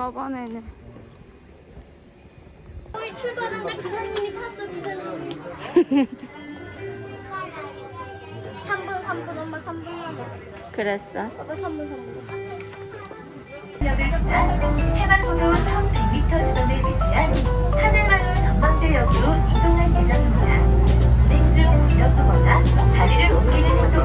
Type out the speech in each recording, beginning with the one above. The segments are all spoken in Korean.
저번에는 우리 출발하는데 기사님이 탔어 기사님이 3분 3분 엄마 3분 남았어 그랬어. 아빠 3분 3분 역을 지나 해발고도 1100m 지점에 위치한 하늘마을 전망대역으로 이동할 예정입니다. 운행 중 일어서거나 자리를 옮기는 행동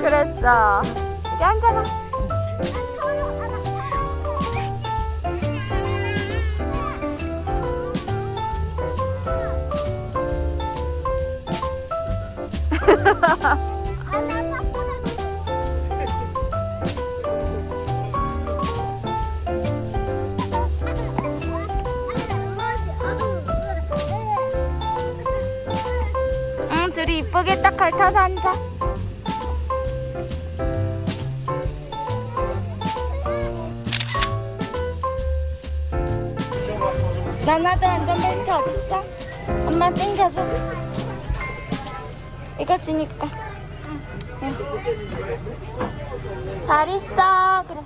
그랬어. 여기 앉아봐. 응, 둘이 이쁘게 딱 걸쳐서 앉아. 나나도 안전벨트 어딨어? 엄마 땡겨줘. 이거 지니까. 응. 잘 있어. 그래.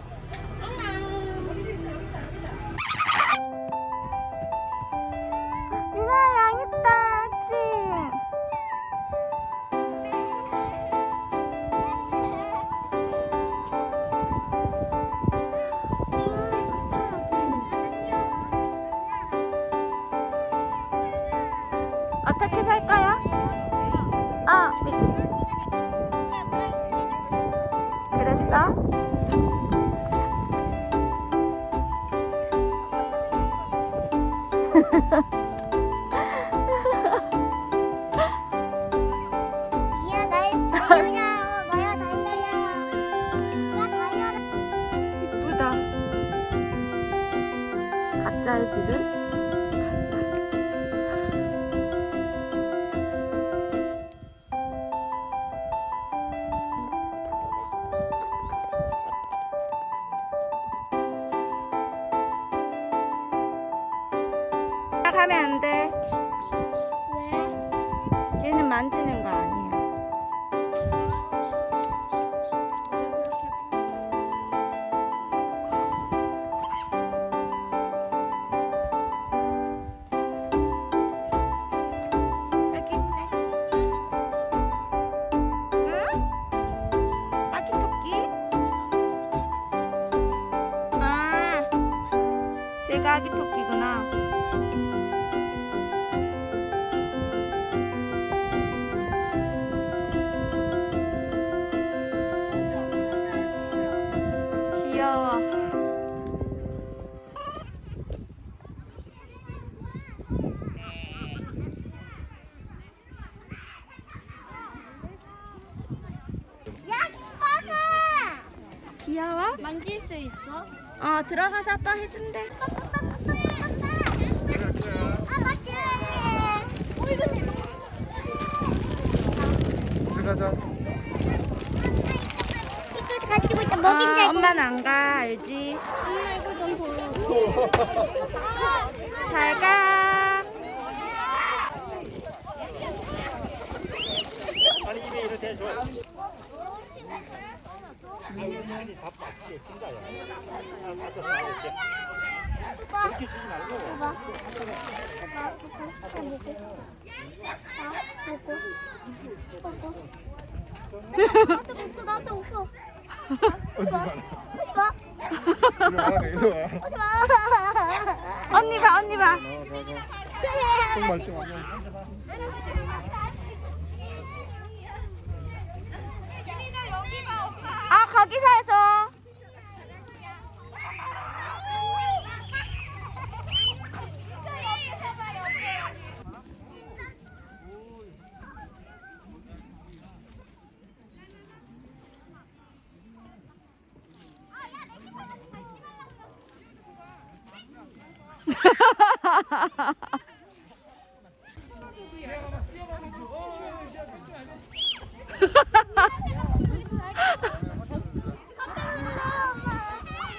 귀여워? 만질 수 있어? 어, 들어가서 아빠 해준대. 아? 어 들어가자. 이거 가지고 있다 먹인다 아, 이거 엄마는 안 가, 알지? 엄마 이거 좀 보여 잘 가. 아니 입에 이렇게 좋 아. 나한테 없어 나한테 없어 어디 봐. 하지 마 이리 와, 이리 와. 하지 마 언니 봐, 언니 봐. 손 말지 마. 아, 거기서 해서.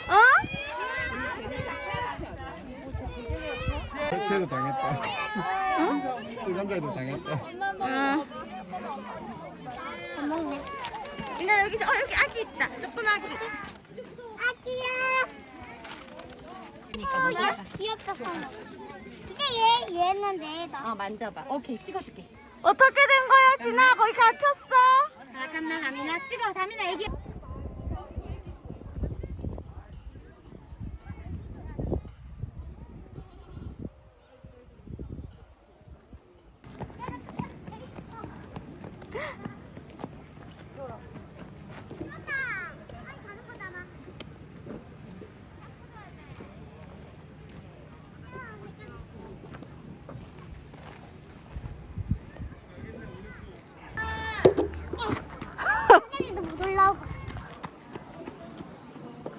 어? 쟤도 당했다. 이 남자애도 당했다. 먹네 민아 여기, 어, 여기 아기 있다. 아기. 아기야 어, 얘 귀엽다 근데 얘 얘는 내다 어 만져봐. 오케이 찍어줄게. 어떻게 된 거야, 진아? 거기 갇혔어? 잠깐만 다민아 찍어. 다민아 애기.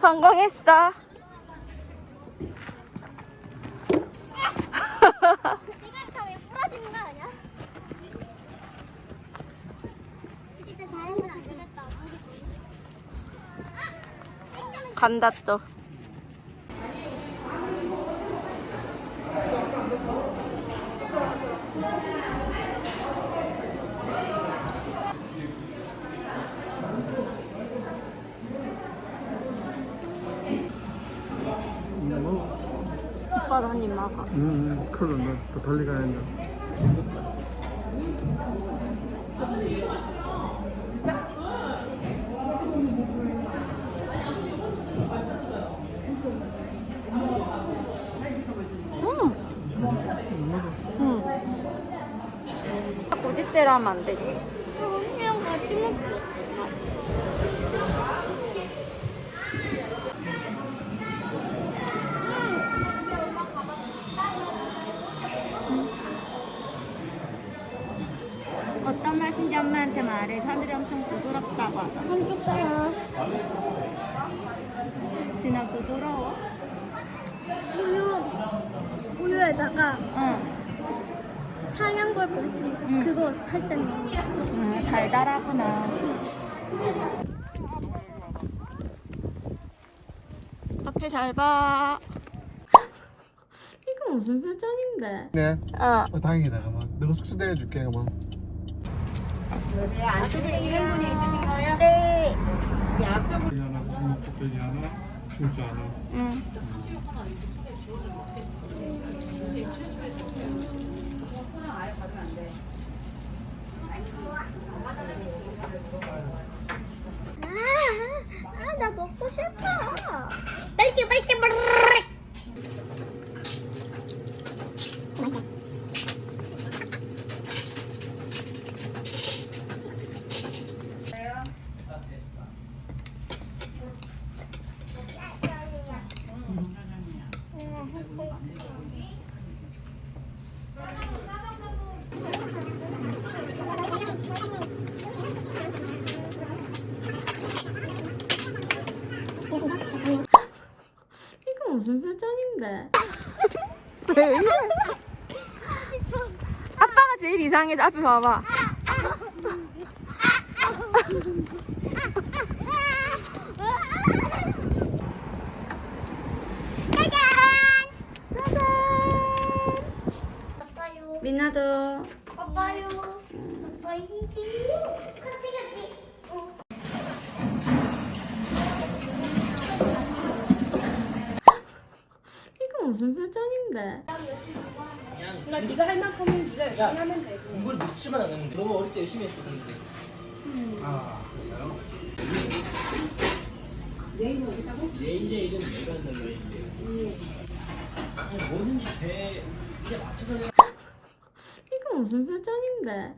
성공했어. 간다 또. 오빠도 한 입 먹어. 응, 큰일 났네. 더 달리 가야 한다. 응. 응. 고집대로 하면 안 되지. 맛인지 엄마한테 말해. 사람들이 엄청 부드럽다고 하더라. 한 숟가락 진아 부드러워? 우유 우유에다가 응. 사냥벌 있지 응. 그거 살짝 넣어 응, 달달하구나. 앞에 잘 봐. 이거 무슨 표정인데? 네. 어. 어, 다행이다. 가만. 내가 숙소 내려줄게. 가만. 네 안쪽에 1인분이 있으신 거예요? 네. 이 앞쪽으로. 여기 하나, 고기 하나, 중짜 하나. 응. 아나 먹고 싶어 빨리 빨리 빨리 이거 무슨 표정인데? 왜 이래? 아빠가 제일 이상해서 앞에 봐봐. 짜잔! 민나도 표정인데? 그러니까 네가 할 만큼은 네가 열심히 하면 되고. 공부를 놓지만 않았는데 너무 어릴 때 열심히 했어 근데 아 그랬어요? 내일은 어디다고? 내일에 일은 내가 한다고 했는데 아니 뭐든지 돼 이제 맞춰서 이거 무슨 표정인데?